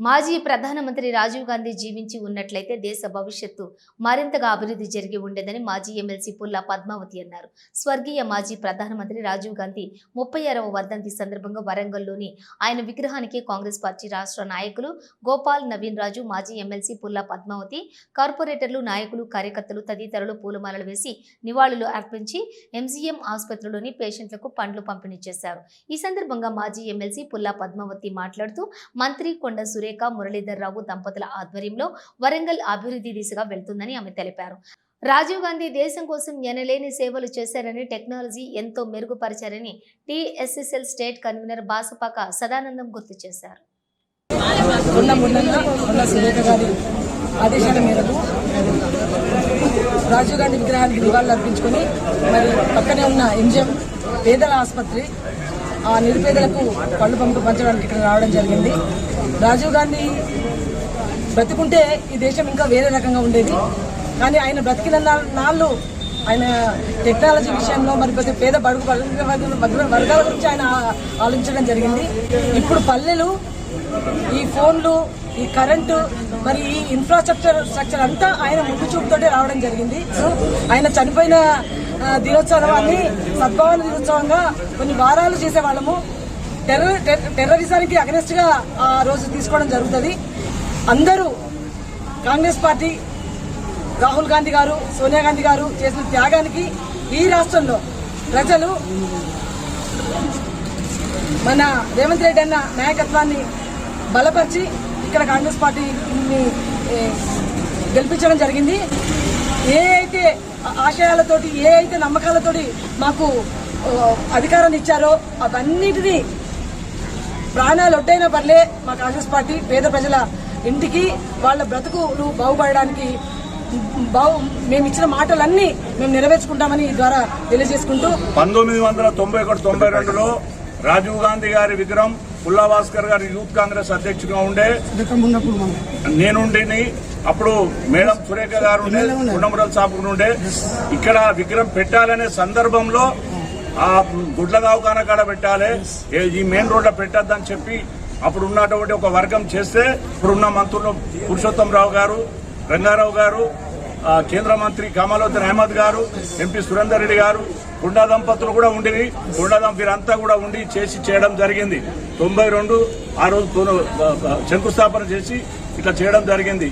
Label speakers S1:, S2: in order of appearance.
S1: మాజీ ప్రధానమంత్రి రాజీవ్ గాంధీ జీవించి ఉన్నట్లయితే దేశ భవిష్యత్తు మరింతగా అభివృద్ధి జరిగి ఉండేదని మాజీ ఎమ్మెల్సీ పుల్లా పద్మావతి అన్నారు. స్వర్గీయ మాజీ ప్రధానమంత్రి రాజీవ్ గాంధీ ముప్పై ఆరవ వర్ధంతి సందర్భంగా వరంగల్లోని ఆయన విగ్రహానికి కాంగ్రెస్ పార్టీ రాష్ట్ర నాయకులు గోపాల్ నవీన్ రాజు మాజీ ఎమ్మెల్సీ పుల్లా పద్మావతి కార్పొరేటర్లు నాయకులు కార్యకర్తలు తదితరులు పూలమాలలు వేసి నివాళులు అర్పించి ఎంసీఎం ఆసుపత్రిలోని పేషెంట్లకు పండ్లు పంపిణీ చేశారు. ఈ సందర్భంగా మాజీ ఎమ్మెల్సీ పుల్లా పద్మావతి మాట్లాడుతూ మంత్రి కొండ సురేఖ మురళీధర్ రావు దంపతుల ఆధ్వర్యంలో వరంగల్ అభివృద్ధి దిశగా వెళ్తుందని ఆమె తెలిపారు. రాజీవ్ గాంధీ దేశం కోసం ఎనలేని సేవలు చేశారని టెక్నాలజీ ఎంతో మెరుగుపరిచారని TSSL state convener Basupaka Sadanandam గుర్తు చేశారు.
S2: ఆదేశాల మేరకు రాజీవ్ గాంధీ విగ్రహానికి నివాళులు అర్పించుకొని మరి పక్కనే ఉన్న ఎంజిఎం పేదల ఆసుపత్రి ఆ నిరుపేదలకు పళ్ళు పంపు పంచడానికి ఇక్కడ రావడం జరిగింది. రాజీవ్ గాంధీ బ్రతికుంటే ఈ దేశం ఇంకా వేరే రకంగా ఉండేది. కానీ ఆయన బ్రతికిన నాళ్ళు ఆయన టెక్నాలజీ విషయంలో మరి ప్రతి పేద బడుగు వర్గాల గురించి ఆయన ఆలోచించడం జరిగింది. ఇప్పుడు పల్లెలు ఈ ఫోన్లు ఈ కరెంటు మరి ఈ ఇన్ఫ్రాస్ట్రక్చర్ స్ట్రక్చర్ అంతా ఆయన ముందు చూపుతోటే రావడం జరిగింది. ఆయన చనిపోయిన దినోత్సవాన్ని సద్భావన దినోత్సవంగా కొన్ని వారాలు చేసేవాళ్ళము. టెర్రర్ టెర్ర- టెర్రరిజానికి అగనెస్ట్గా ఆ రోజు తీసుకోవడం జరుగుతుంది. అందరూ కాంగ్రెస్ పార్టీ రాహుల్ గాంధీ గారు సోనియా గాంధీ గారు చేసిన త్యాగానికి ఈ రాష్ట్రంలో ప్రజలు మన రేవంత్ రెడ్డి అన్న నాయకత్వాన్ని బలపరిచి ఇక్కడ కాంగ్రెస్ పార్టీని గెలిపించడం జరిగింది. ఏ ఆశయాలతోటి ఏ అయితే నమ్మకాలతోటి మాకు అధికారాన్ని ఇచ్చారో అవన్నిటినీ ప్రాణాలు ఒడ్డైనా పర్లే మా కాంగ్రెస్ పార్టీ పేద ప్రజల ఇంటికి వాళ్ళ బ్రతుకులు బాగుపడడానికి బాగు మేము ఇచ్చిన మాటలన్నీ మేము నెరవేర్చుకుంటామని ఈ ద్వారా తెలియజేసుకుంటూ
S3: పంతొమ్మిది వందల తొంభై ఒకటి తొంభై రెండులో రాజీవ్ గాంధీ గారి విగ్రహం పుల్లా భాస్కర్ గారి యూత్ కాంగ్రెస్ అధ్యక్షుడిగా ఉండే నేనుండి అప్పుడు మేడం సురేఖ గారు ఉండే ఉండమరల్ సాపు ఉండే. ఇక్కడ విగ్రహం పెట్టాలనే సందర్భంలో ఆ గుడ్ల దవాఖాన కాడ పెట్టాలి ఈ మెయిన్ రోడ్లో పెట్టద్దని చెప్పి అప్పుడు ఉన్నటువంటి ఒక వర్గం చేస్తే ఇప్పుడున్న మంత్రులు పురుషోత్తం రావు గారు రంగారావు గారు కేంద్ర మంత్రి కమలోద్దీన్ అహ్మద్ గారు ఎంపీ సురేందర్ రెడ్డి గారు గుండా దంపతులు కూడా ఉండి గుండా వీరంతా కూడా ఉండి చేసి చేయడం జరిగింది. తొంభై రెండు ఆ రోజు పున- శంకుస్థాపన చేసి ఇట్లా చేయడం జరిగింది.